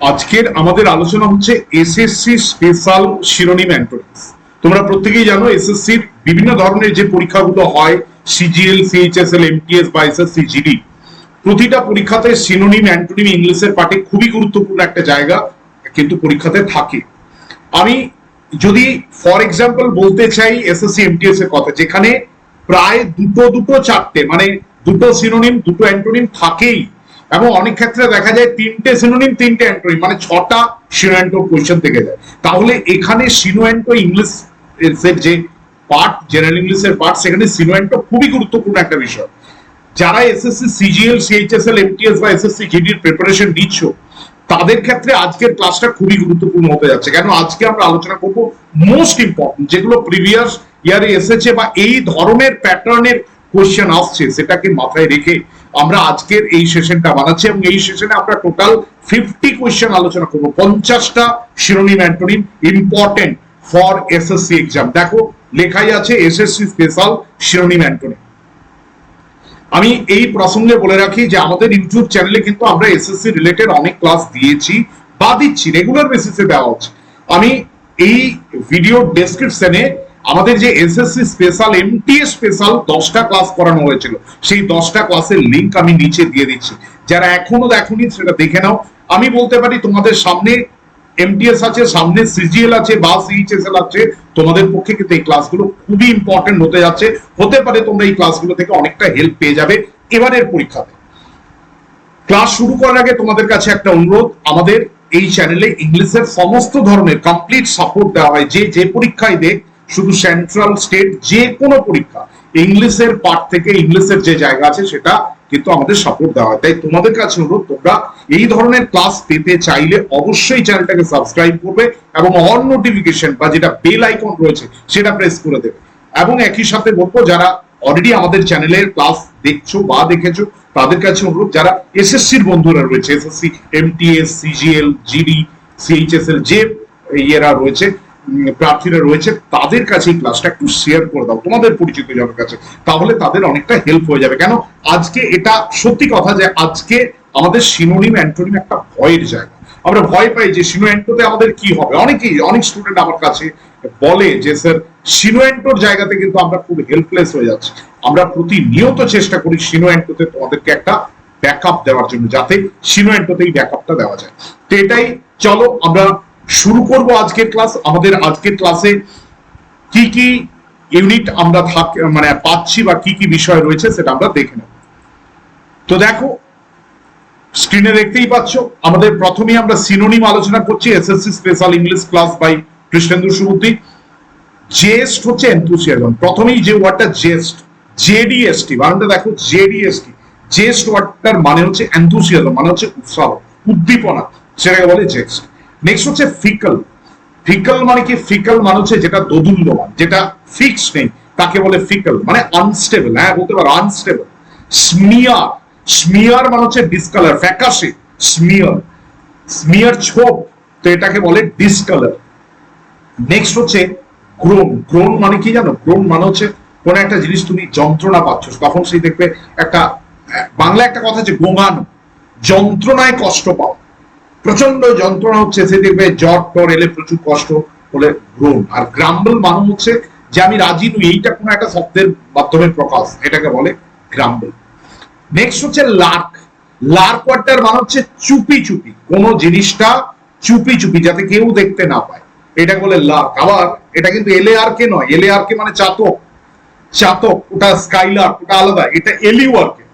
আজকের আমাদের আলোচনা হচ্ছে এসএসসি স্পেশাল শিরোনিম অ্যান্টোনিমস তোমরা প্রত্যেকেই জানো এসএসসির বিভিন্ন ধরনের যে পরীক্ষাগুলো হয়, সিজিএল, সিএইচএসএল, এমটিএস বা এসএসসি, জিডি, প্রতিটা পরীক্ষাতে সিনোনিম অ্যান্টোনিম ইংলিশের পাঠে খুবই গুরুত্বপূর্ণ একটা জায়গা কিন্তু পরীক্ষাতে থাকে। আমি যদি, ফর এক্সাম্পল, বলতে চাই এসএসসি, এমটিএস এর কথা, যেখানে প্রায় দুটো দুটো চারটে মানে দুটো সিনোনিম দুটো অ্যান্টোনিম থাকেই। এবং অনেক ক্ষেত্রে দেখা যায় তিনটে সিনোনিম তিনটে অ্যান্টোনিম মানে ছটা সিনোঅ্যান্টো কোয়েশ্চেন থেকে যায়। তাহলে এখানে সিনোঅ্যান্টো ইংলিশ এর যে পার্ট জেনারেল ইংলিশের পার্ট সেখানে সিনোঅ্যান্টো খুবই গুরুত্বপূর্ণ একটা বিষয়। যারা এসএসসি সিজিএল সিএইচএসএল এমটিএস বা এসএসসি জিডির প্রিপারেশন নিচ্ছ, তাদের ক্ষেত্রে আজকের ক্লাসটা খুবই গুরুত্বপূর্ণ হতে যাচ্ছে। কেন? আজকে আমরা আলোচনা করব মোস্ট ইম্পর্টেন্ট যেগুলো প্রিভিয়াস ইয়ারে এসেছে বা এই ধরনের প্যাটার্নের কোয়েশ্চেন আসছে, সেটাকে মাথায় রেখে আমরা আজকের এই সেশনটা বানাচ্ছি এবং এই সেশনে আমরা টোটাল ফিফটি কোয়েশ্চেন আলোচনা করব। পঞ্চাশটা synonym antonym important for SSC exam দেখো, লেখাই আছে এসএসসি স্পেশাল শিরোনিম অ্যান্টোনিম। আমি এই প্রসঙ্গে বলে রাখি যে আমাদের ইউটিউব চ্যানেলে কিন্তু আমরা এসএসসি রিলেটেড অনেক ক্লাস দিয়েছি, বা দিচ্ছি রেগুলার বেসিসে দেওয়া হচ্ছে। আমি এই ভিডিও ডেসক্রিপশনে আমাদের যে এসএসসি স্পেশাল এমটিএস স্পেশাল দশটা ক্লাস করানো হয়েছিল, সেই দশটা ক্লাসের লিংক আমি নিচে দিয়ে দিচ্ছি। যারা এখনও দেখোনি, সেটা দেখে নাও। আমি বলতে পারি, তোমাদের সামনে এমটিএস আছে, সামনে সিজিএল আছে বা সিএইচএসএল আছে, তোমাদের পক্ষে কিন্তু এই ক্লাসগুলো খুবই ইম্পর্টেন্ট হতে যাচ্ছে। হতে পারে তোমরা এই ক্লাসগুলো থেকে অনেকটা হেল্প পেয়ে যাবে এবারের পরীক্ষাতে। ক্লাস শুরু করার আগে তোমাদের কাছে একটা অনুরোধ, আমাদের এই চ্যানেলে ইংলিশের সমস্ত ধরনের কমপ্লিট সাপোর্ট দেওয়া হয়। যে যে পরীক্ষায় দেখ শুধু সেন্ট্রাল স্টেট যে কোনো পরীক্ষা, ইংলিশের পার্ট থেকে ইংলিশের যে জায়গা আছে সেটা কিন্তু আমাদের সাপোর্ট দেওয়া হয়। তাই তোমাদের কাছে অনুরোধ, তোমরা এই ধরনের ক্লাস পেতে চাইলে অবশ্যই চ্যানেলটাকে সাবস্ক্রাইব করবে এবং অল নোটিফিকেশন বা যেটা বেল আইকন রয়েছে সেটা প্রেস করে দেবে। এবং একই সাথে বলব, যারা অলরেডি আমাদের চ্যানেলের ক্লাস দেখছ বা দেখেছ, তাদের কাছে অনুরোধ, যারা এসএসসির বন্ধুরা রয়েছে, SSC MTS CGL GD CHSL যে ইয়েরা রয়েছে প্রার্থীরা রয়েছে, তাদের কাছে এই ক্লাসটা একটু শেয়ার করে দাও, তোমাদের পরিচিত জনের কাছে, তাহলে তাদের অনেকটা হেল্প হয়ে যাবে। কেন? আজকে এটা সত্যি কথা যে আজকে আমাদের সিনোনিম অ্যান্টোনিম একটা ভয়ের জায়গা। আমরা ভয় পাই যে সিনো অ্যান্টোতে আমাদের কি হবে? অনেকেই, অনেক স্টুডেন্ট আমার কাছে বলে যে, স্যার সিনো অ্যান্টোর জায়গাতে কিন্তু আমরা খুব হেল্পলেস হয়ে যাচ্ছি। আমরা প্রতিনিয়ত চেষ্টা করি সিনো অ্যান্টোতে তোমাদেরকে একটা ব্যাকআপ দেওয়ার জন্য, যাতে সিনো অ্যান্টোতেই ব্যাকআপটা দেওয়া যায়। তো এটাই, চলো আমরা শুরু করব আজকের ক্লাস। আমাদের আজকের ক্লাসে কি কি ইউনিট আমরা থাক মানে পাচ্ছি বা কি কি বিষয় রয়েছে সেটা আমরা দেখে নেব। তো দেখো স্ক্রিনে দেখতেই পাচ্ছ, আমাদের প্রথমেই আমরা সিনোনিম আলোচনা করছি SSC special English class by Krishnendu Sumudri zest হচ্ছে এনথুসিয়াজম প্রথমেই যে ওয়ার্ডটা জেস্ট জেডিএসটি বানানটা দেখো জেডিএসটি জেস্ট ওয়ার্ডটার মানে হচ্ছে এনথুসিয়াজম মানে হচ্ছে উৎসাহ, উদ্দীপনা, সেটাকে বলে জেস্ট নেক্সট হচ্ছে ফিকল ফিকল মানে কি? ফিকল মানে হচ্ছে যেটা দোদুল্যমান, যেটা ফিক্স নেই, তাকে বলে ফিকল মানে আনস্টেবল হ্যাঁ বলতে পারো আনস্টেবল স্মিয়ার স্মিয়ার মানে হচ্ছে ডিসকালার ফ্যাকাশে স্মিয়ার স্মিয়ার ছোপ, তো এটাকে বলে ডিসকালার নেক্সট হচ্ছে গ্রোন গ্রোন মানে কি জানো? গ্রোন মানে হচ্ছে কোন একটা জিনিস তুমি যন্ত্রণা পাচ্ছ, তখন সেই দেখবে একটা বাংলা একটা কথা আছে গোঙানো যন্ত্রণায় কষ্ট পাও। প্রচণ্ড যন্ত্রণা হচ্ছে সে দেখবে জ্বর টর এলে প্রচুর কষ্ট হলে গ্রোন আর গ্রাম্বল মানে হচ্ছে যে আমি রাজি নই, এইটা কোনো একটা শব্দের মাধ্যমে প্রকাশ, এটাকে বলে গ্রাম্বল। নেক্সট হচ্ছে লার্ক লার্ক ওয়ার্ডটার মানে হচ্ছে চুপি চুপি, কোন জিনিসটা চুপি চুপি, যাতে কেউ দেখতে না পায়। এটা বলে লার্ক আবার এটা কিন্তু এলে আর কে নয় এলে আর কে মানে চাতক। চাতক, ওটা স্কাইলার্ক ওটা আলাদা, এটা এলিওয়ার্কে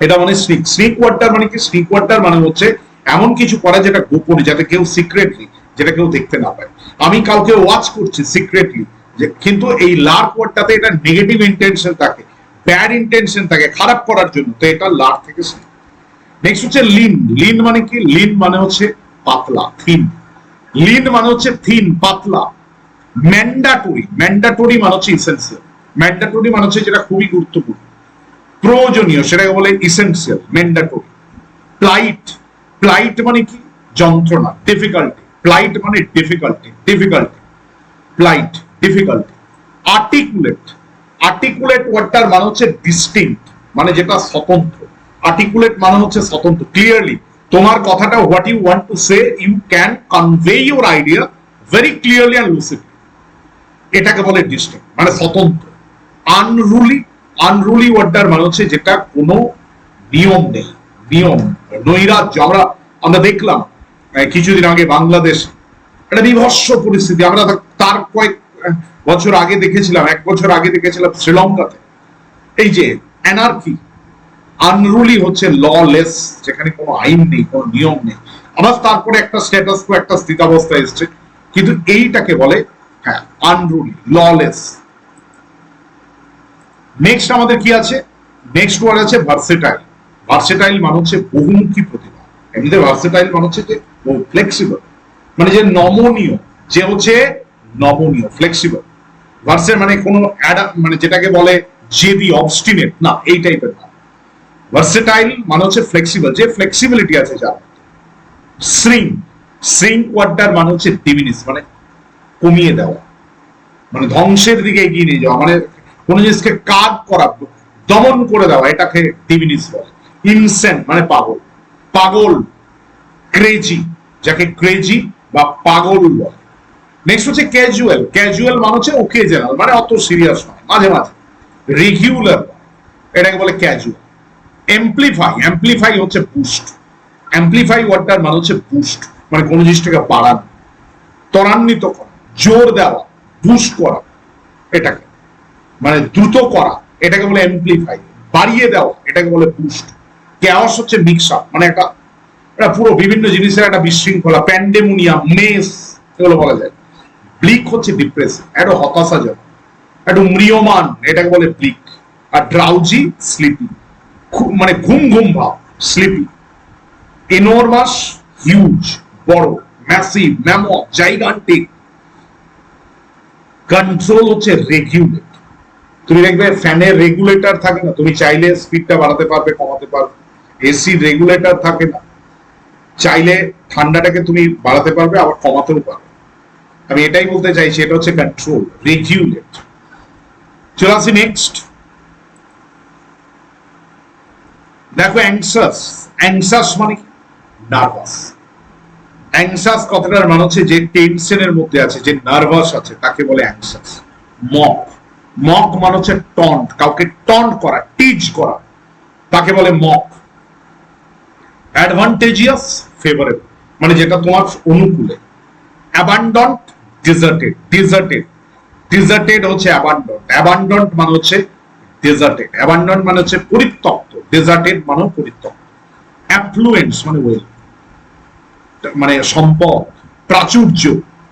এটা মানে স্নিক স্নিক ওয়ার্ডটার মানে কি? স্নিক ওয়ার্ডটার মানে হচ্ছে এমন কিছু করা যেটা গোপনে, যাতে কেউ সিক্রেটলি যেটা কেউ দেখতে না পায়। আমি কাউকে ওয়াচ করছি সিক্রেটলি যে, কিন্তু এই লার্ক ওয়ার্ডটাতে এটা নেগেটিভ ইন্টেনশন থাকে ব্যাড ইন্টেনশন থাকে, খারাপ করার জন্য, তো এটা লার্ক থেকে নেক্সট হচ্ছে লিন লিন মানে কি? লিন মানে হচ্ছে পাতলা থিন লিন মানে হচ্ছে থিন পাতলা। ম্যান্ডাটরি ম্যান্ডাটরি মানে হচ্ছে ইসেন্সিয়াল ম্যান্ডাটরি মানে হচ্ছে যেটা খুবই গুরুত্বপূর্ণ। প্রয়োজনীয়, সেটাকে বলে ইসেন্সিয়াল ম্যান্ডাটরি প্লাইট প্লাইট মানে কি? যন্ত্রণা ডিফিকাল্টি প্লাইট মানে difficulty difficulty plight difficulty articulate articulate ওয়ার্ডটার মানে হচ্ছে ডিস্টিংক্ট মানে যেটা স্বতন্ত্র। আর্টিকুলেট মানে হচ্ছে স্বতন্ত্র ক্লিয়ারলি তোমার কথাটা what you want to say you can convey your idea very clearly and lucidly এটাকে বলে ডিস্ট্রিক্ট মানে স্বতন্ত্র। আনরুলি আনরুলি ওয়ার্ডার মানে হচ্ছে যেটা কোনো নিয়ম নেই, নিয়ম নৈরাজ্য। আমরা আমরা দেখলাম কিছুদিন আগে বাংলাদেশ একটা বিভৎস পরিস্থিতি। আমরা তার কয়েক বছর আগে দেখেছিলাম, এক বছর আগে দেখেছিলাম শ্রীলঙ্কাতে। এই যে অ্যানার্কি আনরুলি হচ্ছে ললেস যেখানে কোনো আইন নেই, কোনো নিয়ম নেই। আবার তারপরে একটা স্ট্যাটাস কো একটা স্থিতাবস্থা এসছে। কিন্তু এইটাকে বলে হ্যাঁ আনরুলি ললেস নেক্সট আমাদের কি আছে? নেক্সট ওয়ার্ড আছে ভার্সেটাইল ভার্সেটাইল মানে হচ্ছে বহুমুখী প্রতিভা এমনিতে ভার্সেটাইল মানে হচ্ছে যে ও ফ্লেক্সিবল মানে যে নমনীয়, যে হচ্ছে নমনীয় ফ্লেক্সিবল ভার্সে মানে কোনো মানে যেটাকে বলে জেদি অবস্টিনেট না, এই টাইপের না। ভার্সেটাইল মানে হচ্ছে ফ্লেক্সিবল যে ফ্লেক্সিবিলিটি আছে যার। শ্রিং শ্রিং ওয়ার্ডটার মানে হচ্ছে ডিমিনিস মানে কমিয়ে দেওয়া। মানে ধ্বংসের দিকে এগিয়ে নিয়ে যাওয়া মানে কোন জিনিসকে কাজ করা, দমন করে দেওয়া, এটাকে ডিমিনিস বলে। ইনসেন্ট মানে পাগল। পাগল ক্রেজি যাকে ক্রেজি বা পাগল বলে। নেক্সট হচ্ছে ক্যাজুয়াল ক্যাজুয়াল মানে হচ্ছে ওকেজনাল মানে অত সিরিয়াস নয়, মাঝে মাঝে। রেগুলার এটাকে বলে ক্যাজুয়াল এমপ্লিফাই এমপ্লিফাই হচ্ছে বুস্ট এমপ্লিফাই ওয়ার্ডটার মানে হচ্ছে বুস্ট মানে কোনো জিনিসটাকে বাড়ানো। ত্বরান্বিত করা, জোর দেওয়া বুস্ট করা, এটাকে। মানে দ্রুত করা, এটাকে বলে এমপ্লিফাই বাড়িয়ে দেওয়া, এটাকে বলে বুস্ট ক্যাওস হচ্ছে মিক্স আপ মানে একটা এটা পুরো বিভিন্ন জিনিসের একটা বিশৃঙ্খলা প্যান্ডেমোনিয়া মেস এগুলো বলা যায়। ব্লিক হচ্ছে ডিপ্রেসিভ একটা হতাশাজনক, একটু ম্রিয়মান, এটাকে বলে ব্লিক আর ড্রাউজি স্লিপি মানে ঘুম ঘুম ভাব স্লিপি এনর্মাস হিউজ বড় ম্যাসিভ ম্যামো জাইগান্টিক কন্ট্রোল হচ্ছে রেগুলেট তুমি দেখবে ফ্যানের রেগুলেটর থাকে না, তুমি চাইলে স্পিডটা বাড়াতে পারবে, কমাতে পারবে। এসি রেগুলেটর থাকে না। চাইলে ঠান্ডাটাকে তুমি বাড়াতে পারবে, আবার কমাতেও পারবে। আমি এটাই বলতে চাইছি, এটা হচ্ছে কন্ট্রোল রেগুলেট চলে আসি নেক্সট দেখো অ্যাংসাস অ্যাংসাস মানে নার্ভাস অ্যাংসাস কথাটার মানে হচ্ছে যে টেনশনের মধ্যে আছে, যে নার্ভাস আছে, তাকে বলে অ্যাংসাস মক মক মানে হচ্ছে টন্ট কাউকে টন্ট করা টিজ করা। তাকে বলে মক অ্যাডভান্টেজিয়াস ফেভারেবল মানে যেটা তোমার অনুকূলে। অ্যাবান্ডন্ট ডিজার্টেড ডিজার্টেড ডিজার্টেড হচ্ছে অ্যাবান্ডন্ট অ্যাবান্ডন্ট মানে হচ্ছে ডেজার্টেড অ্যাবান্ডন্ট মানে হচ্ছে পরিত্যক্ত। ডেজার্টেড মানে পরিত্যক্ত। অ্যাফ্লুয়েন্স মানে ওয়েল মানে সম্পদ। প্রাচুর্য।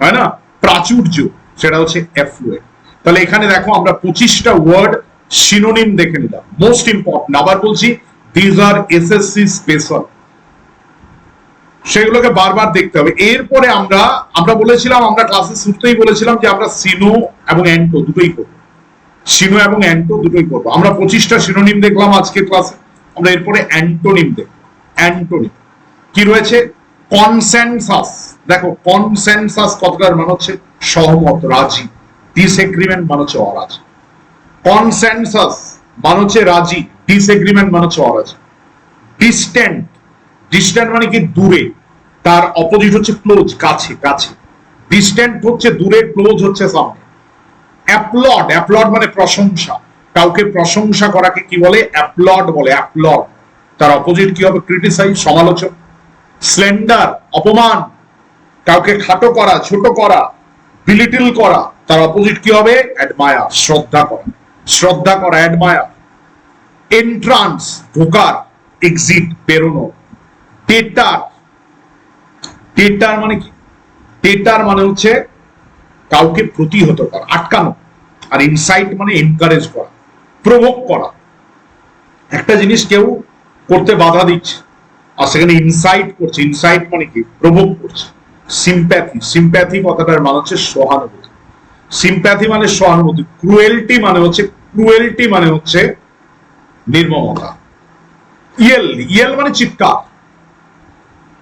হয় না? প্রাচুর্য। সেটা হচ্ছে অ্যাফ্লুয়েন্ট তাহলে এখানে দেখো আমরা পঁচিশটা ওয়ার্ড সিনোনিম দেখে নিলাম। মোস্ট ইম্পর্টেন্ট আবার বলছি দিজ আর এসএসসি স্পেশাল সেগুলোকে বারবার দেখতে হবে। এরপরে আমরা আমরা বলেছিলাম, আমরা ক্লাসে শুরুতেই বলেছিলাম যে আমরা সিনো এবং অ্যান্টো দুটোই করব। সিনো এবং অ্যান্টো দুটোই করব। আমরা পঁচিশটা সিনোনিম দেখলাম আজকে ক্লাসে আমরা এরপরে অ্যান্টোনিম দেখব। অ্যান্টোনিম। কি রয়েছে? কনসেনসাস দেখো কনসেনসাস কথাটার মানে হচ্ছে সহমত, রাজি। ডিসএগ্রিমেন্ট মানে হচ্ছে অরাজি। কনসেনসাস মানে হচ্ছে রাজি। ডিসএগ্রিমেন্ট মানে হচ্ছে অরাজি। ডিস্ট্যান্ট ডিস্ট্যান্ট মানে কি দূরে। তার অপোজিট হচ্ছে ক্লোজ কাছে কাছে। ডিস্ট্যান্ট হচ্ছে দূরে ক্লোজ হচ্ছে সামনে। অ্যাপ্লড অ্যাপ্লড মানে প্রশংসা। কাউকে প্রশংসা করাকে কি বলে? অ্যাপ্লড বলে অ্যাপ্লড তার অপোজিট কি হবে? ক্রিটিসাইজ সমালোচক। স্লেন্ডার অপমান। কাউকে খাটো করা, ছোট করা বিলিটিল করা। তার অপোজিট কি হবে? অ্যাডমায়ার শ্রদ্ধা করা। শ্রদ্ধা করা অ্যাডমায়ার এন্ট্রান্স ঢোকার এক্সিট বেরোনো। টেটার টেটার মানে মানে হচ্ছে কাউকে প্রতিহত করা, আটকানো, আর ইনসাইট মানে এনকারেজ করা প্রভোগ করা। একটা জিনিস কেউ করতে বাধা দিচ্ছে, আর সেখানে ইনসাইট করছে। ইনসাইট মানে কি? প্রভোগ করছে। সিম্প্যাথি সিম্প্যাথি কথাটার মানে হচ্ছে সহানুভূতি। সিম্প্যাথি মানে সহানুভূতি ক্রুয়েলটি মানে হচ্ছে ক্রুয়েলটি মানে হচ্ছে নির্মমতা। ইয়েল ইয়েল মানে চিৎকার।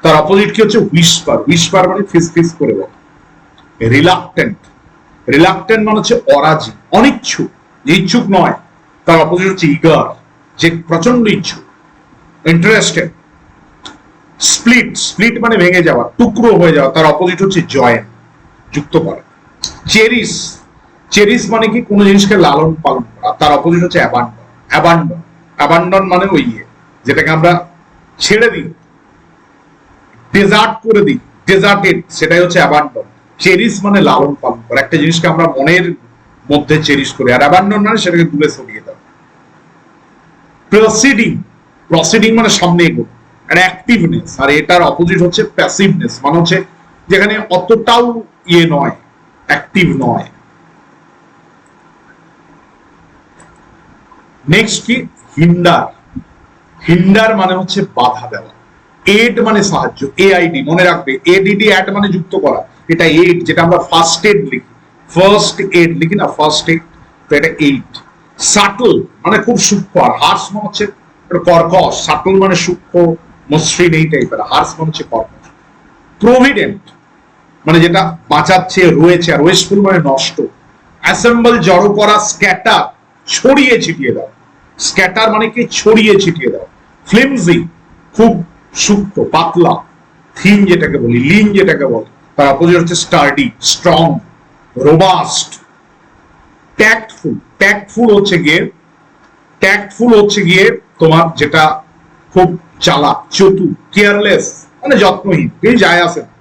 তার অপোজিট কি হচ্ছে? হুইসপার হুইসপার মানে ফিস ফিস করে বলা। রিলাক্টেন্ট রিলাক্টেন্ট মানে হচ্ছে অরাজি, অনিচ্ছুক যে ইচ্ছুক নয়। তার অপোজিট হচ্ছে ইগার যে প্রচণ্ড ইচ্ছুক। ইন্টারেস্টেড স্প্লিট স্প্লিট মানে ভেঙে যাওয়া, টুকরো হয়ে যাওয়া। তার অপোজিট হচ্ছে জয়েন যুক্ত করা। চেরিস চেরিস মানে কি? কোনো জিনিসকে লালন পালন করা। তার অপোজিট হচ্ছে অ্যাবান্ডন অ্যাবান্ডন অ্যাবান্ডন মানে ওই ইয়ে যেটাকে আমরা ছেড়ে দিই। ডেজার্ট করে দিই। ডেজার্টেড সেটাই হচ্ছে অ্যাবান্ডন চেরিস মানে লালন পালন করা। একটা জিনিসকে আমরা মনের মধ্যে চেরিস করি। আর অ্যাবান্ডন মানে সেটাকে দূরে সরিয়ে দেওয়া। প্রসিডিং প্রসিডিং মানে সামনে এগোনো। আর অ্যাক্টিভনেস আর এটার অপোজিট হচ্ছে প্যাসিভনেস মানে হচ্ছে যেখানে অতটাও ইয়ে নয় অ্যাক্টিভ নয়। নেক্সট কি? হিন্ডার হিন্ডার মানে হচ্ছে বাধা দেওয়া। এড মানে সাহায্য এআইডি মনে রাখবে এডিডি অ্যাড মানে যুক্ত করা, এটা এড যেটা আমরা ফার্স্ট এড লিখি ফার্স্ট এড লিখি না ফার্স্ট এড তো এটা এইড সাটল মানে খুব সূক্ষ্ম, আর হার্স মানে হচ্ছে কর্কশ সাটল মানে সূক্ষ্ম, মসৃণ, এই টাইপের হার্স মানে হচ্ছে কর্কশ। প্রভিডেন্ট মানে যেটা বাঁচাচ্ছে, রয়েছে, আর ওয়েস্টফুল মানে নষ্ট। অ্যাসেম্বল জড়ো করা স্ক্যাটার ছড়িয়ে ছিটিয়ে দাও। স্ক্যাটার মানে কি? ছড়িয়ে ছিটিয়ে দাও। ফ্লিমজি খুব সূক্ষ্ম পাতলা থিন যেটাকে বলি, লিন যেটাকে বলে, তার অপোজিট হচ্ছে sturdy strong robust tactful tactful হচ্ছে গিয়ে ট্যাক্টফুল হচ্ছে গিয়ে তোমার যেটা খুব চালাক চতু কেয়ারলেস মানে যত্নহীন এই যায় আসে না।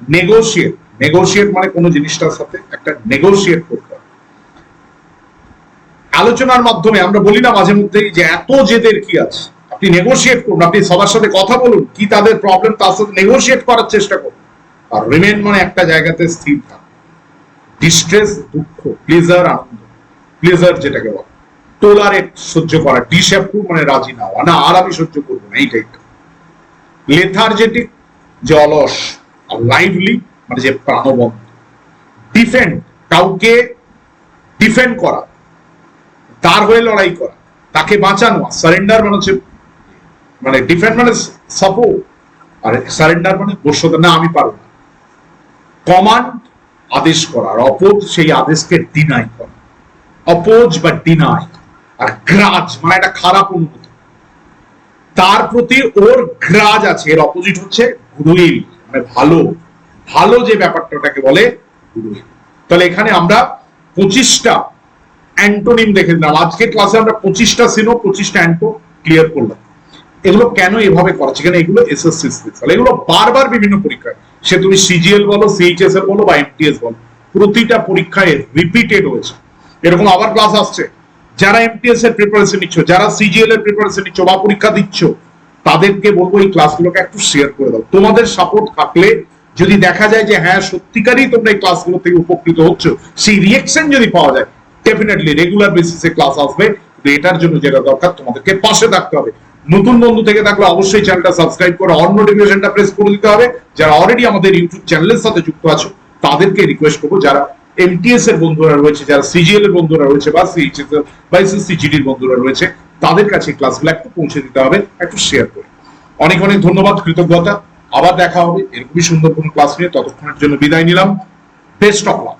নেগোশিয়েট নেগোশিয়েট মানে কোনো জিনিসটার সাথে একটা নেগোশিয়েট করতে আলোচনার মাধ্যমে আমরা বলি না মাঝে মধ্যেই যে এত জেদের কি আছে? আপনি নেগোশিয়েট করুন, আপনি সবার সাথে কথা বলুন, কি তাদের প্রবলেম তার সাথে নেগোশিয়েট করার চেষ্টা করুন। আর রিমেন মানে একটা জায়গাতে স্থির থাকা। ডিস্ট্রেস দুঃখ প্লেজার আনন্দ। প্লেজার যেটাকে বলে। টোলারেট সহ্য করা। ডিসঅ্যাপ্রুভ মানে রাজি না হওয়া। না, আর আমি সহ্য করব না এই টাইপের লেথার্জেটিক যে অলস আর লাইভলি মানে যে প্রাণবন্ত। ডিফেন্ড কাউকে ডিফেন্ড করা। তার হয়ে লড়াই করা। তাকে বাঁচানো। সারেন্ডার মানে হচ্ছে মানে ডিফেন্ড মানে সাপোর্ট আর সারেন্ডার মানে বসতে না, আমি পারব না। কমান্ড আদেশ করা, আর অপোজ সেই আদেশকে ডিনাই করা। অপোজ বা ডিনাই আর গ্রাজ মানে একটা খারাপ অনুভূতি। তার প্রতি ওর গ্রাজ আছে, এর অপোজিট হচ্ছে গুডউইল মানে ভালো। ভালো যে ব্যাপারটা ওটাকে বলে গুডউইল তাহলে এখানে আমরা পঁচিশটা অ্যান্টোনিম দেখে দিলাম আজকে ক্লাসে আমরা পঁচিশটা সিনো পঁচিশটা অ্যান্টো ক্লিয়ার করলাম। এগুলো কেন এভাবে করাচ্ছে কেন এগুলো এসএসসি স্পেশাল এগুলো বারবার বিভিন্ন পরীক্ষায় সে তুমি সিজিএল বলো সিএইচএস এর বলো বা এমটিএস বলো, প্রতিটা পরীক্ষায় রিপিটেড হয়েছে। এরকম আবার ক্লাস আসছে। যারা এমটিএস এর প্রিপারেশন নিচ্ছ, যারা সিজিএল এর প্রিপারেশন নিচ্ছ বা পরীক্ষা দিচ্ছ, তাদেরকে বলব এই ক্লাসগুলোকে একটু শেয়ার করে দাও। তোমাদের সাপোর্ট থাকলে যদি দেখা যায় যে হ্যাঁ সত্যিকারই তোমরা এই ক্লাসগুলো থেকে উপকৃত হচ্ছ, সেই রিয়েকশন যদি পাওয়া যায় ডেফিনেটলি রেগুলার বেসিসে ক্লাস আসবে। এটার জন্য যেটা দরকার, তোমাদেরকে পাশে থাকতে হবে। নতুন বন্ধু থেকে থাকলে অবশ্যই চ্যানেলটা সাবস্ক্রাইব করে অন নোটিফিকেশনটা প্রেস করে দিতে হবে। যারা অলরেডি আমাদের ইউটিউব চ্যানেলের সাথে যুক্ত আছো, তাদেরকে রিকোয়েস্ট করব। যারা এমটিএস এর বন্ধুরা রয়েছে, যারা সিজিএল এর বন্ধুরা রয়েছে বা সিএইচএস বা এসএসসি এর বন্ধুরা রয়েছে, তাদের কাছে ক্লাসগুলো একটু পৌঁছে দিতে হবে, একটু শেয়ার করে। অনেক অনেক ধন্যবাদ, কৃতজ্ঞতা। আবার দেখা হবে, এরকমই সুন্দর কোনো ক্লাস নিয়ে। ততক্ষণের জন্য বিদায় নিলাম। Best of luck